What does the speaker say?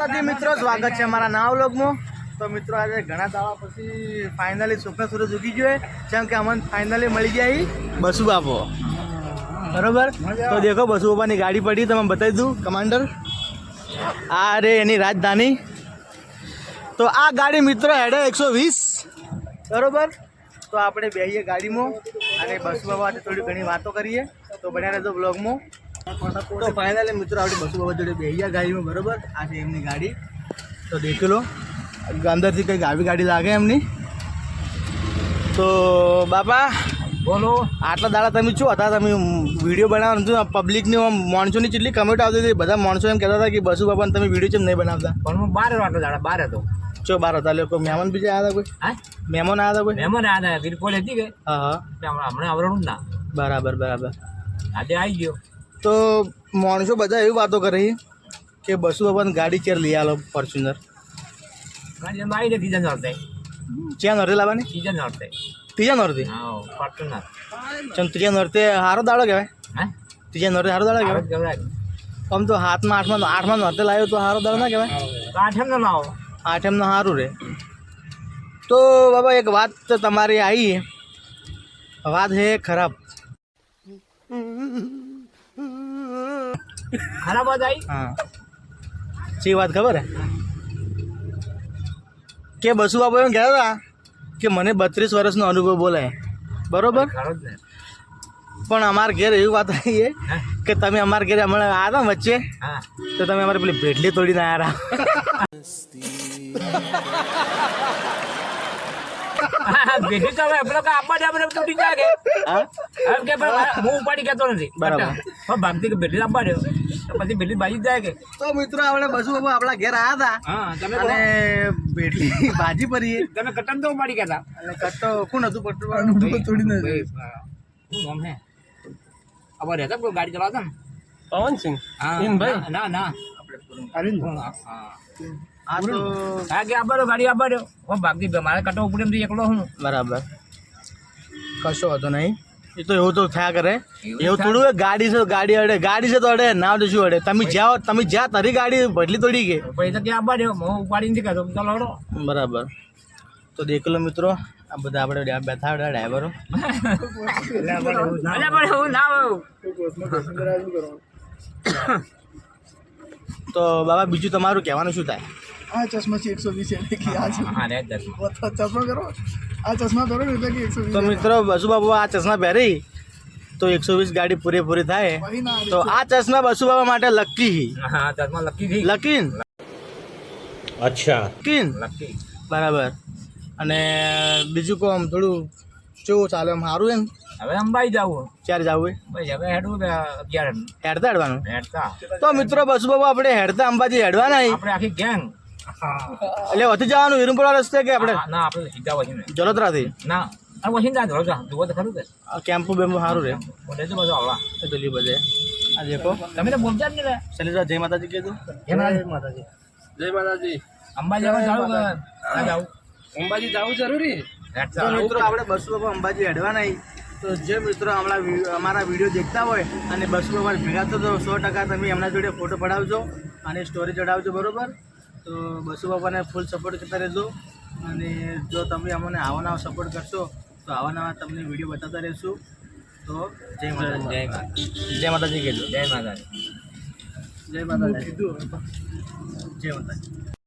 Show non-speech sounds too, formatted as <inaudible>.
માતાજી મિત્રો સ્વાગત છે અમારા નવા વ્લોગમાં. તો મિત્રો આજે ઘણા દાવા પછી ફાઇનલી સુખના સૂરજ ઉગી ગયો. જેમ કે અમને ફાઇનલી મળી ગયા બસુ બાપો. બરોબર? તો દેખો બસુ બાપાની ગાડી પડી તમે બતાવી દઉં કમાન્ડર. આ રે એની રાજધાની. તો આ ગાડી મિત્રો હેડે એકસો વીસ. બરોબર? તો આપણે બેહીએ ગાડીમાં. અને બસુ બાપા થોડી ઘણી વાતો કરીએ. તો બન્યા રહેજો બ્લોગમાં તો ફાઇનલી મિત્રો આપણે બસો બાબા જોડે બેહીએ ગાડીમાં બરોબર? આ છે એમની ગાડી. તો દેખી લો. અંદરથી કંઈક આવી ગાડી લાગે એમની. તો બાપા બોલો. આટલા દાડા તમે શું હતા? તમે વીડિયો બનાવવાનું હતું પબ્લિકની માણસોની કેટલી કમેન્ટ આવતી હતી. બધા માણસો એમ કહેતા હતા કે બસુ બાપાને તમે વીડિયો કેમ નહીં બનાવતા? પણ હું બાર આટલા દાડા બાર હતો. ચો બાર હતા? લોકો મહેમાન બીજા આવ્યા હતા કોઈ? હા? મહેમાન આવ્યા હતા કોઈ? મહેમાન આયા વીરપોલ હતી કે? હા હા. હમણાં આવરણું ના. બરાબર બરાબર. આજે આવી ગયો. તો માણસો બધા એવી વાતો કરે કે બસો બાપાને ગાડી ચેર લઈ આલો ફોર્ચ્યુનર ગાડી આવી સીઝન ક્યાં નોરતે લાવવાની? સીઝન નડતે ત્રીજા નોરતે હા ફોર્ચ્યુનર ચમ ત્રીજા નોરતે સારો દાડો કહેવાય. હા? ત્રીજા નોરતે સારો દાડો આવે કહેવાય. આમ તો હાથમાં આઠમાં આઠમાં નોરતે લાવ્યો તો હારો દાડો ના કહેવાય. આઠમ ન લાવો આઠમનો સારું રહે તો બાબા એક વાત તમારી આવી વાત છે ખરાબ. ખરાબ વાત આવી હા. શી વાત ખબર? હે કે બસુ બાપુ એમ કહેતા હતા કે મને બત્રીસ વર્ષનો અનુભવ બોલાય. બરોબર? પણ અમારા ઘેર એવી વાત આવી કે તમે અમારા ઘેર હમણાં આવ્યા હતા વચ્ચે? તો તમે અમારી પેલી ભેટલી તોડીને આવ્યા <laughs> બેઠી તો હવે પેલો કે આપવા દે આપણે તૂટી જાય કે. હા? એમ કે પણ હું ઉપાડી કેતો નથી. બરાબર. પણ ભાગતી કે બેટલી આપવા દે પછી ભેટી બાજી જાય કે. તો મિત્રો આપણે બસુ બાબુ આપણા ઘેર આવ્યા હા તમે હતા અને ભેટલી ભાજી પરી તમે કટન તો ઉપાડી કેતા અને કટ કોણ હતું? પટવાનું તોડીને નથી નામ હે? અબર રહેતા કોઈ ગાડી ચલાવતા ને? પવનસિંહ? હા. હિનભાઈ? ના ના અરવિંદ. હા. આ તો હા કે ગાડી દો હું ભાગતી બે મારે કટો ઉપડે એમ એકલો હું. બરાબર. કશો હતો નહીં. એ તો એવું તો થયા કરે. એવું થોડું હોય, ગાડી છે ગાડી અડે ગાડી છે તો અડે ના તો શું અડે? તમે જાઓ તમે જ્યાં તારી ગાડી ભટલી તોડી ગઈ પછી તો કે આપા દો હું ઉપાડી નથી કહેતો ચાલો હડો બરાબર. તો દેખલો મિત્રો આ બધા આપણે બેઠા હતા ડ્રાઈવરો. હું તો બાબા બીજું તમારું કહેવાનું શું થાય? આ ચશ્માથી એકસો વીસ એટલે કે આ ચશ્મા. કરો આ ચશ્મા પહેરો ને એટલે કે એકસો તો મિત્રો બસુ બાબુ આ ચશ્મા પહેરી? તો એકસો વીસ ગાડી પૂરેપૂરી થાય. તો આ ચશ્મા બસુ બાબા માટે લકી. લકીન. અચ્છા. લકીન. બરાબર. અને બીજું કહો આમ થોડું કેવું ચાલે? આમ સારું એમ? હવે અંબાઈ જવું ક્યારે જવું ભાઈ હવે હેડવું અગિયાર. હેડતા હેડવાનું? હેડતા. તો મિત્રો બસુ બાબુ આપણે હેડતા અંબાજી હેડવાના આપણે આખી ગેંગ એટલે વધી જવાનું વિરમપુરા રસ્તે કે આપણે ના આપણે સીધા વસીને જલોદરાથી? ના આ વસીને જાય જલોદરા. જુઓ તો ખરું કે. કેમ્પુ બેમ્પુ સારું રહે બધે તો બધું આવડા પેલી બધે. આ દેખો. તમે તો બોલતા જ નહીં રે શૈલેષભાઈ જય માતાજી કીધું જય માતાજી. જય માતાજી. અંબાજી જાવ કે ના જાવ અંબાજી જવું જરૂરી? મિત્રો આપણે બસુ લોકો અંબાજી હેડવાના. તો જે મિત્રો હમણાં અમારા વીડિયો દેખતા હોય અને બસો લોકો ભેગા થતો તો સો ટકા તમે એમના જોડે ફોટો પડાવજો અને સ્ટોરી ચડાવજો બરોબર? તો બસુ બાપાને ફૂલ સપોર્ટ કરતા રહેજો. અને જો તમે અમને આવા નવા સપોર્ટ કરશો તો આવા નવા તમને વીડિયો બતાવતા રહેશું. તો જય માતાજી. જય માતા જય માતાજી કહેજો જય માતાજી. જય માતાજી. જય માતાજી.